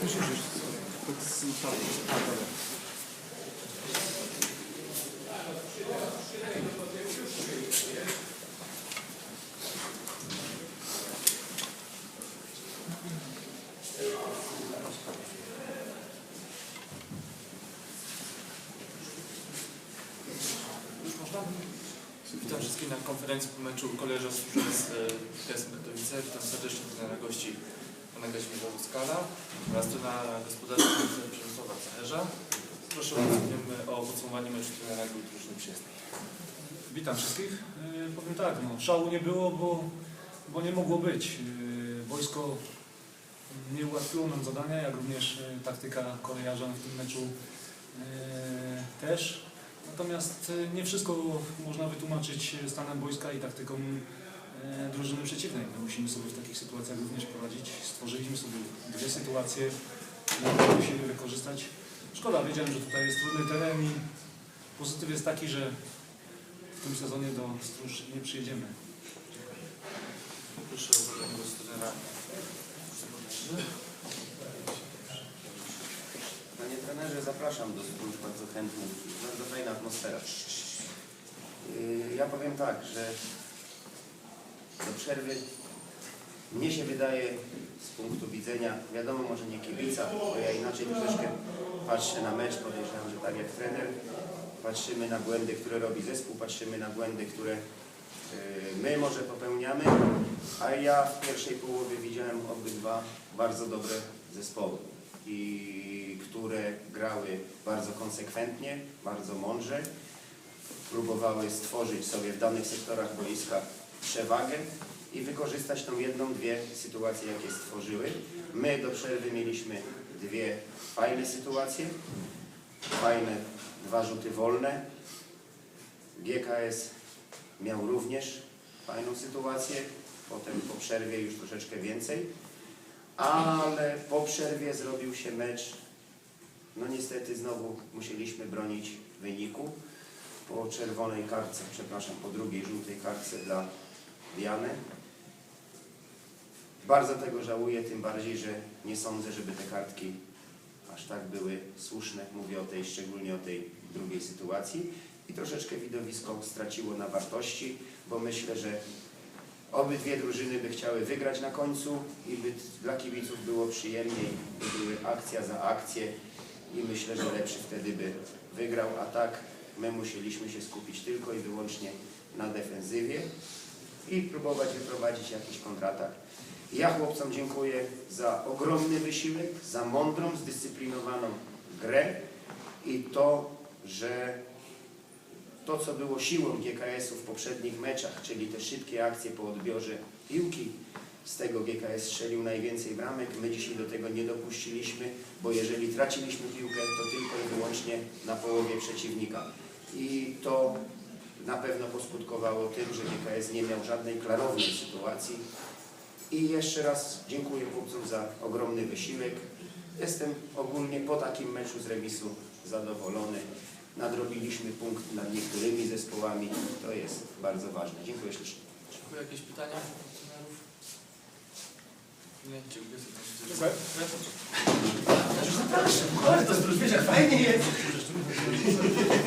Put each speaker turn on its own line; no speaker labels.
Tak z?
Witam wszystkich na konferencji po meczu Służby z KS Katowice. Witam serdecznie trenera gości Kazimierza Łuskala oraz trenera gospodarki Przemysława Cacherza. Proszę o, podsumowanie meczu trenera grupy drużyny przyjaznej.
Witam wszystkich. E, Powiem tak, no, szału nie było, bo, bo nie mogło być. E, Wojsko nie ułatwiło nam zadania, jak również e, taktyka kolejarza w tym meczu też. Natomiast nie wszystko można wytłumaczyć stanem wojska i taktyką drużyny przeciwnej. My musimy sobie w takich sytuacjach również prowadzić. Stworzyliśmy sobie dwie sytuacje, które musimy wykorzystać. Szkoda, wiedziałem, że tutaj jest trudny teren i pozytyw jest taki, że w tym sezonie do Stróż nie przyjedziemy.
Proszę o zabranie głosu trenera.
Panie trenerze, zapraszam do spójrz bardzo chętnie. Bardzo fajna atmosfera. Yy, Ja powiem tak, że przerwy. Mnie się wydaje z punktu widzenia, wiadomo może nie kibica, bo ja inaczej troszeczkę patrzę na mecz, podejrzewam, że tak jak trener, patrzymy na błędy, które robi zespół, patrzymy na błędy, które yy, my może popełniamy, a ja w pierwszej połowie widziałem obydwa bardzo dobre zespoły i które grały bardzo konsekwentnie, bardzo mądrze, próbowały stworzyć sobie w danych sektorach boiska przewagę i wykorzystać tą jedną, dwie sytuacje, jakie stworzyły. My do przerwy mieliśmy dwie fajne sytuacje, fajne dwa rzuty wolne. GKS miał również fajną sytuację, potem po przerwie już troszeczkę więcej ale po przerwie zrobił się mecz. No niestety znowu musieliśmy bronić wyniku po czerwonej kartce, przepraszam, po drugiej żółtej kartce dla Diany. Bardzo tego żałuję, tym bardziej, że nie sądzę, żeby te kartki aż tak były słuszne. Mówię o tej, szczególnie o tej drugiej sytuacji. I troszeczkę widowisko straciło na wartości, bo myślę, że Obydwie drużyny by chciały wygrać na końcu i by dla kibiców było przyjemniej, by były akcja za akcję i myślę, że lepszy wtedy by wygrał, a tak my musieliśmy się skupić tylko i wyłącznie na defensywie i próbować wyprowadzić jakiś kontratak. Ja chłopcom dziękuję za ogromny wysiłek, za mądrą, zdyscyplinowaną grę i to, że to, co było siłą GKS-u w poprzednich meczach, czyli te szybkie akcje po odbiorze piłki, z tego GKS strzelił najwięcej bramek. My dzisiaj do tego nie dopuściliśmy, bo jeżeli traciliśmy piłkę, to tylko i wyłącznie na połowie przeciwnika. I to na pewno poskutkowało tym, że GKS nie miał żadnej klarownej sytuacji. I jeszcze raz dziękuję chłopcom za ogromny wysiłek. Jestem ogólnie po takim meczu z remisu zadowolony. Nadrobiliśmy punkt nad niektórymi zespołami. To jest bardzo ważne. Dziękuję ślicznie.
Dziękuję. Jakieś pytania? Nie, dziękuję.
Zapraszam, wiecie, fajnie jest.